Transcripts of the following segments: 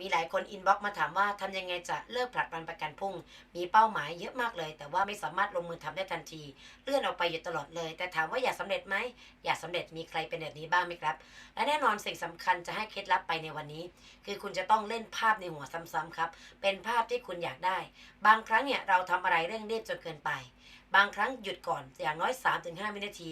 มีหลายคนอินบ็อกซ์มาถามว่าทำยังไงจะเลิกผลัดวันประกันพุ่ง มีเป้าหมายเยอะมากเลย แต่ว่าไม่สามารถลงมือทำได้ทันที เลื่อนออกไปอยู่ตลอดเลย แต่ถามว่าอยากสำเร็จไหมอยากสำเร็จมีใครเป็นแบบนี้บ้างไหมครับ และแน่นอนสิ่งสำคัญจะให้เคล็ดลับไปในวันนี้ คือคุณจะต้องเล่นภาพในหัวซ้ำๆครับ เป็นภาพที่คุณอยากได้ บางครั้งเนี่ยเราทำอะไรเร่งรีบจนเกินไป บางครั้งหยุดก่อนอย่างน้อย 3-5วินาที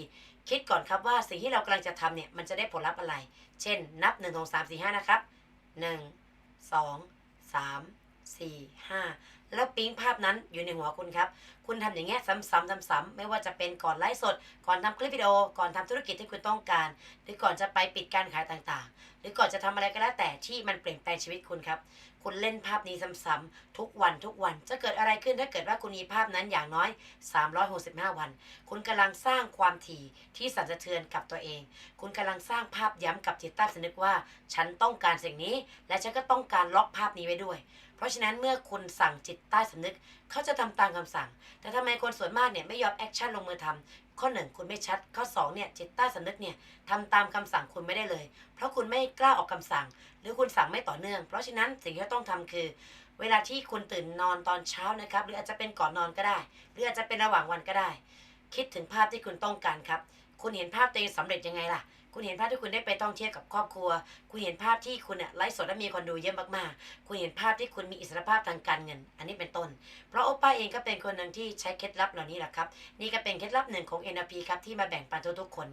คิดก่อนครับว่าสิ่งที่เรากำลังจะทำเนี่ยมันจะได้ผลลัพธ์อะไร เช่น นับ1 2 3 4 5นะครับ 1 2 3 4 5แล้วปิ๊งภาพนั้นอยู่ในหัวคุณครับ คุณทำอย่างเงี้ยซ้ำๆซ้ำๆไม่ว่าจะเป็นก่อนไลฟ์สด ก่อนทำคลิปวิดีโอ ก่อนทำธุรกิจที่คุณต้องการ หรือก่อนจะไปปิดการขายต่างๆ หรือก่อนจะทำอะไรก็แล้วแต่ที่มันเปลี่ยนแปลงชีวิตคุณครับ คุณเล่นภาพนี้ซ้ำๆทุกวันทุกวัน จะเกิดอะไรขึ้นถ้าเกิดว่าคุณมีภาพนั้นอย่างน้อย 365 วัน คุณกำลังสร้างความถี่ที่สั่นสะเทือนกับตัวเอง คุณกำลังสร้างภาพย้ำกับจิตใต้สำนึกว่า ฉันต้องการสิ่งนี้ และฉันก็ต้องการล็อกภาพนี้ไว้ด้วย เพราะฉะนั้นเมื่อคุณสั่งจิตใต้สำนึก เขาจะทำตามคำสั่ง แต่ทำไมคนส่วนมากเนี่ยไม่ยอมแอคชั่นลงมือทำข้อหนึ่งคุณไม่ชัด ข้อสองเนี่ยจิตใต้สำนึกเนี่ยทำตามคำสั่งคุณไม่ได้เลย เพราะคุณไม่กล้าออกคำสั่ง หรือคุณสั่งไม่ต่อเนื่อง เพราะฉะนั้นสิ่งที่ต้องทำคือ เวลาที่คุณตื่นนอนตอนเช้านะครับ หรืออาจจะเป็นก่อนนอนก็ได้ หรืออาจจะเป็นระหว่างวันก็ได้ คิดถึงภาพที่คุณต้องการครับ คุณเห็นภาพตัวเองสำเร็จยังไงล่ะ คุณเห็นภาพที่คุณได้ไปท่องเที่ยวกับครอบครัว คุณเห็นภาพที่คุณไลฟ์สดและมีคนดูเยอะมากๆ คุณเห็นภาพที่คุณมีอิสรภาพทางการเงิน อันนี้เป็นต้น เพราะโอป้าเองก็เป็นคนหนึ่งที่ใช้เคล็ดลับเหล่านี้แหละครับ นี่ก็เป็นเคล็ดลับหนึ่งของ NLP ครับที่มาแบ่งปันทุกๆคน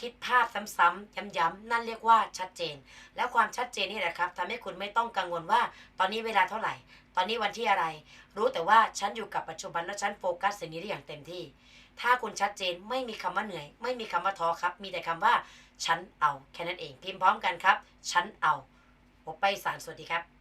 คิดภาพซ้ำๆย้ำๆนั่นเรียกว่าชัดเจน แล้วความชัดเจนนี่แหละครับทำให้คุณไม่ต้องกังวลว่า ตอนนี้เวลาเท่าไหร่ ตอนนี้วันที่อะไร รู้แต่ว่าฉันอยู่กับปัจจุบันและฉันโฟกัสสิ่งนี้ได้อย่างเต็มที่ ถ้าคุณชัดเจนไม่มีคำว่าเหนื่อย ไม่มีคำว่าท้อครับ มีแต่คำว่า ฉันเอา แค่นั้นเอง พิมพ์พร้อมกันครับ ฉันเอาผมไปสารสวัสดีครับ